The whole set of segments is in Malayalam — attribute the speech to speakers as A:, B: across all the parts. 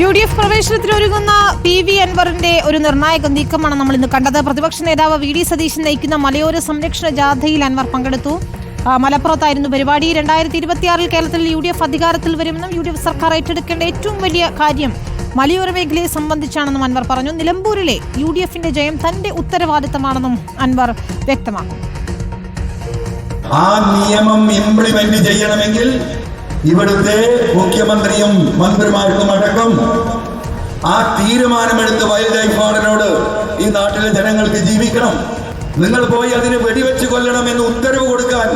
A: യു ഡി എഫ് പ്രവേശനത്തിനൊരുങ്ങുന്ന പി വി അൻവറിന്റെ ഒരു നിർണായക നീക്കമാണ് നമ്മൾ ഇന്ന് കണ്ടത്. പ്രതിപക്ഷ നേതാവ് വി ഡി സതീശൻ നയിക്കുന്ന മലയോര സംരക്ഷണ ജാഥയിൽ അൻവർ പങ്കെടുത്തു. മലപ്പുറത്തായിരുന്നു പരിപാടി. രണ്ടായിരത്തി ഇരുപത്തിയാറിൽ കേരളത്തിൽ യു ഡി എഫ് അധികാരത്തിൽ വരുമെന്നും യു ഡി എഫ് സർക്കാർ ഏറ്റെടുക്കേണ്ട ഏറ്റവും വലിയ കാര്യം മലയോര മേഖലയെ സംബന്ധിച്ചാണെന്നും അൻവർ പറഞ്ഞു. നിലമ്പൂരിലെ യു ഡി എഫിന്റെ ജയം തന്റെ ഉത്തരവാദിത്തമാണെന്നും അൻവർ വ്യക്തമാക്കി
B: ആ നിയമം ഇംപ്ലിമെന്റ് ചെയ്യണമെങ്കിൽ ഇവിടുത്തെ മുഖ്യമന്ത്രിയും മന്ത്രിമാർക്കും അടക്കം ആ തീരുമാനമെടുത്ത് വൈൽഡ് ലൈഫ് വാർഡനോട് ഈ നാട്ടിലെ ജനങ്ങൾക്ക് ജീവിക്കണം. നിങ്ങൾ പോയി അതിന് വെടിവെച്ച് കൊല്ലണം എന്ന് ഉത്തരവ് കൊടുക്കാൻ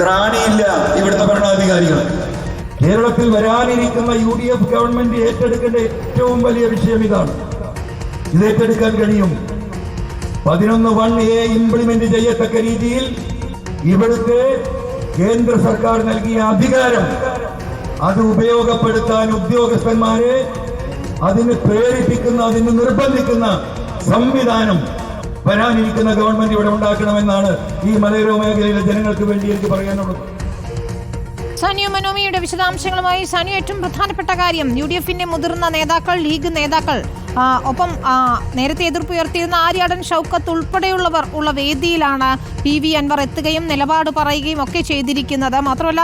B: ത്രാണിയില്ല ഇവിടുത്തെ ഭരണാധികാരികൾ. കേരളത്തിൽ വരാനിരിക്കുന്ന യു ഡി എഫ് ഗവൺമെന്റ് ഏറ്റെടുക്കേണ്ട ഏറ്റവും വലിയ വിഷയം ഇതാണ്. ഇത് ഏറ്റെടുക്കാൻ കഴിയും. പതിനൊന്ന് വൺ എ ഇംപ്ലിമെന്റ് ചെയ്യത്തക്ക രീതിയിൽ ഇവിടുത്തെ കേന്ദ്ര സർക്കാർ നൽകിയ അധികാരം അത് ഉപയോഗപ്പെടുത്താൻ ഉദ്യോഗസ്ഥന്മാരെ അതിന് പ്രേരിപ്പിക്കുന്ന അതിന് നിർബന്ധിക്കുന്ന സംവിധാനം വരാനിരിക്കുന്ന ഗവൺമെന്റ് ഇവിടെ ഉണ്ടാക്കണമെന്നാണ് ഈ മലയോര മേഖലയിലെ ജനങ്ങൾക്ക് വേണ്ടി എനിക്ക് പറയാനുള്ളത്.
A: സാനിയോ മനോമിയുടെ വിശദാംശങ്ങളുമായി സാനിയ ഏറ്റവും പ്രധാനപ്പെട്ട കാര്യം യു ഡി എഫിന്റെ മുതിർന്ന നേതാക്കൾ ലീഗ് നേതാക്കൾ ഒപ്പം നേരത്തെ എതിർപ്പുയർത്തിയിരുന്ന ആര്യാടൻ ഷൗക്കത്ത് ഉൾപ്പെടെയുള്ളവർ ഉള്ള വേദിയിലാണ് പി വി അൻവർ എത്തുകയും നിലപാട് പറയുകയും ഒക്കെ ചെയ്തിരിക്കുന്നത്. മാത്രമല്ല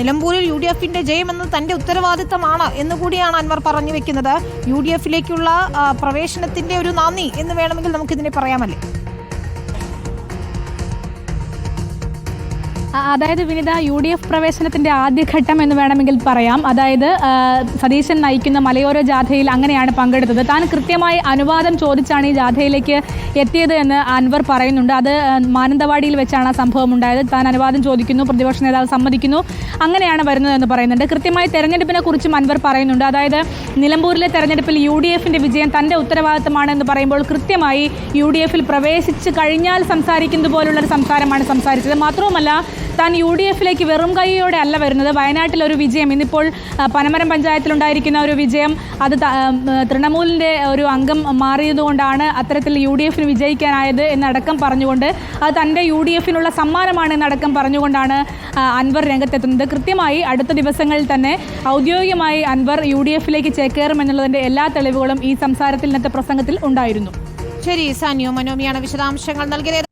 A: നിലമ്പൂരിൽ യു ഡി എഫിന്റെ ജയമെന്ന് തന്റെ ഉത്തരവാദിത്തമാണ് എന്നുകൂടിയാണ് അൻവർ പറഞ്ഞു വെക്കുന്നത്. യു ഡി എഫിലേക്കുള്ള പ്രവേശനത്തിന്റെ ഒരു നന്ദി എന്ന് വേണമെങ്കിൽ നമുക്കിതിനെ പറയാമല്ലേ?
C: അതായത് വിനിത യു ഡി എഫ് പ്രവേശനത്തിന്റെ ആദ്യഘട്ടം എന്ന് വേണമെങ്കിൽ പറയാം. അതായത് സതീശൻ നയിക്കുന്ന മലയോര ജാഥയിൽ അങ്ങനെയാണ് പങ്കെടുത്തത്. താൻ കൃത്യമായി അനുവാദം ചോദിച്ചാണ് ഈ ജാഥയിലേക്ക് എത്തിയത് എന്ന് അൻവർ പറയുന്നുണ്ട്. അത് മാനന്തവാടിയിൽ വെച്ചാണ് ആ സംഭവം ഉണ്ടായത്. താൻ അനുവാദം ചോദിക്കുന്നു പ്രതിപക്ഷ നേതാവ് സമ്മതിക്കുന്നു. അങ്ങനെയാണ് വരുന്നത് എന്ന് പറയുന്നുണ്ട്. കൃത്യമായി തെരഞ്ഞെടുപ്പിനെ കുറിച്ചും അൻവർ പറയുന്നുണ്ട്. അതായത് നിലമ്പൂരിലെ തെരഞ്ഞെടുപ്പിൽ യു ഡി എഫിന്റെ വിജയം തന്റെ ഉത്തരവാദിത്തമാണ് എന്ന് പറയുമ്പോൾ കൃത്യമായി യു ഡി എഫിൽ പ്രവേശിച്ച് കഴിഞ്ഞാൽ സംസാരിക്കുന്നത് പോലുള്ളൊരു സംസാരമാണ് സംസാരിച്ചത്. മാത്രവുമല്ല താൻ യു ഡി എഫിലേക്ക് വെറും കൈയോടെ അല്ല വരുന്നത്. വയനാട്ടിൽ ഒരു വിജയം. ഇന്നിപ്പോൾ പനമരം പഞ്ചായത്തിലുണ്ടായിരിക്കുന്ന ഒരു വിജയം. അത് തൃണമൂലിന്റെ ഒരു അംഗം മാറിയതുകൊണ്ടാണ് അത്തരത്തിൽ യു ഡി എഫിന് വിജയിക്കാനായത് എന്നടക്കം പറഞ്ഞുകൊണ്ട് അത് തന്റെ യു ഡി എഫിനുള്ള സമ്മാനമാണ് എന്നടക്കം പറഞ്ഞുകൊണ്ടാണ് അൻവർ രംഗത്തെത്തുന്നത്. കൃത്യമായി അടുത്ത ദിവസങ്ങളിൽ തന്നെ ഔദ്യോഗികമായി അൻവർ യു ഡി എഫിലേക്ക് ചേക്കേറുമെന്നുള്ളതിന്റെ എല്ലാ തെളിവുകളും ഈ സംസാരത്തിൽ ഇന്നത്തെ പ്രസംഗത്തിൽ ഉണ്ടായിരുന്നു.
A: ശരി സാനിയോ മനോമിയാണ് വിശദാംശങ്ങൾ നൽകിയത്.